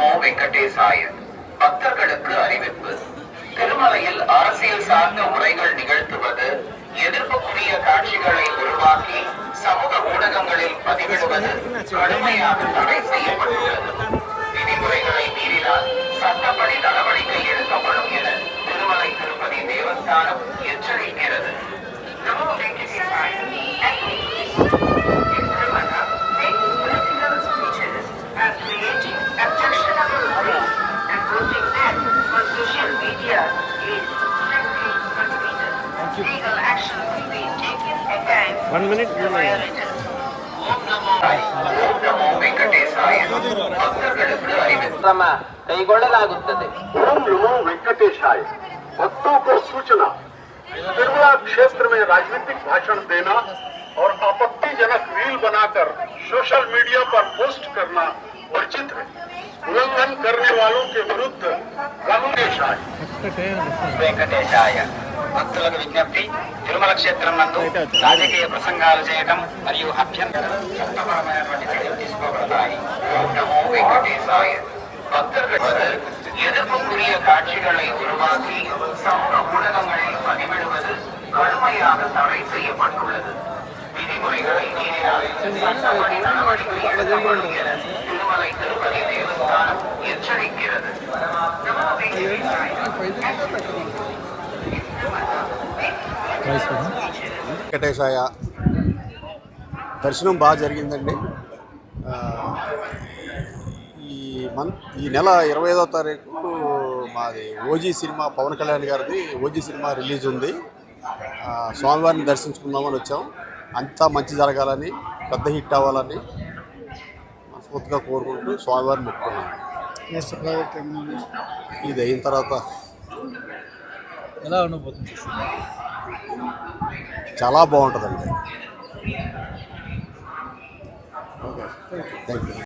நமோ வெங்கடேசாய பக்தர்களுக்கு அறிவிப்பு. திருமலையில் அரசியல் சார்ந்த உரைகள் நிகழ்த்துவது எதிர்ப்புக்குரிய காட்சிகளை உருவாக்கி சமூக ஊடகங்களில் பதிவிடுவது கடுமையாக தடை செய்யப்பட்டுள்ளது. விதிமுறைகளை மீறினால் சட்டப்படி நடவடிக்கை எடுக்கப்படும் என Thirumalai Tirupati Devasthanam Legal action One minute, ಕೈಗೊಳ್ಳಲಾಗುತ್ತದೆ. ಓಂ ನಮೋ ವೆಂಕಟೇಶಾಯ. सूचना निर्मला क्षेत्र में राजनीतिक भाषण देना और आपत्तिजनक रील बनाकर सोशल मीडिया पर पोस्ट करना वर्चित है उल्लंघन करने वालों के विरुद्ध कानूनेशाय భక్తులకు విజ్ఞప్తి తిరుమల క్షేత్రం నందు రాజకీయ ప్రసంగాలు చేయటం మరియు అభ్యంతరం చట్టపరమైనటువంటి చర్యలు తీసుకోబడతాయి ஓம் நமோ வெங்கடேசாய பக்தர்கள் எதிர்ப்புக்குரிய காட்சிகளை உருவாக்கி சமூக ஊடகங்களில் பதிவிடுவது கடுமையாக தடை செய்யப்பட்டுள்ளது விதிமுறைகளை மீறினால் சட்டப்படி நடவடிக்கை எடுக்கப்படும் என திருமலை திருப்பதி వెంకటేశాయ దర్శనం బాగా జరిగిందండి. ఈ మంత్ ఈ నెల ఇరవై ఐదో తారీఖు మాది ఓజీ సినిమా పవన్ కళ్యాణ్ గారిది ఓజీ సినిమా రిలీజ్ ఉంది. ఆ, స్వామివారిని దర్శించుకుందామని వచ్చాం. అంతా మంచి జరగాలని పెద్ద హిట్ అవ్వాలని మనస్ఫూర్తిగా కోరుకుంటూ స్వామివారిని మొక్కుకున్నాను ఇది అయిన తర్వాత ఎలా ఉండబోతుంది చాలా బాగుంటుందండి. Thank you